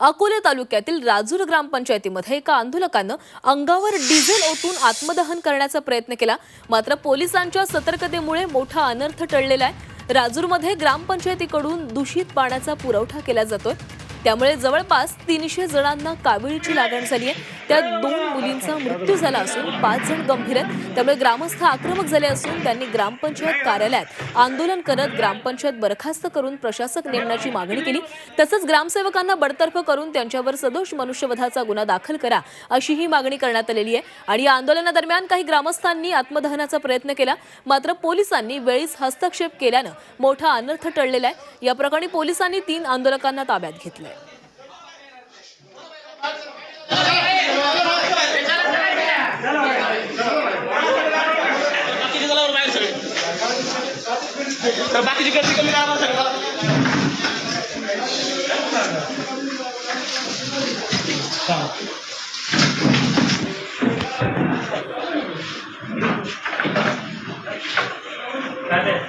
अकोले तालुक्यातील राजूर ग्रामपंचायतीमध्ये एका आंदोलकानं अंगावर डिझेल ओतून आत्मदहन करण्याचा प्रयत्न केला. मात्र पोलिसांच्या सतर्कतेमुळे मोठा अनर्थ टळलेला आहे. राजूरमध्ये ग्रामपंचायतीकडून दूषित पाण्याचा पुरवठा केला जातोय. त्यामुळे जवळपास तीनशे जणांना कावीळची लागण झाली आहे. त्यात दोन मुलींचा मृत्यू झाला असून पाच जण गंभीर आहेत. त्यामुळे ग्रामस्थ आक्रमक झाले असून त्यांनी ग्रामपंचायत कार्यालयात आंदोलन करत ग्रामपंचायत बरखास्त करून प्रशासक नेमण्याची मागणी केली. तसंच ग्रामसेवकांना बडतर्फ करून त्यांच्यावर सदोष मनुष्यवधाचा गुन्हा दाखल करा अशी ही मागणी करण्यात आलेली आहे. आणि या आंदोलनादरम्यान काही ग्रामस्थांनी आत्मदहनाचा प्रयत्न केला. मात्र पोलिसांनी वेळीच हस्तक्षेप केल्यानं मोठा अनर्थ टळलेला आहे. या प्रकरणी पोलिसांनी तीन आंदोलकांना ताब्यात घेतलंय. Terbagi juga sih kami apa sih kalau Gracias.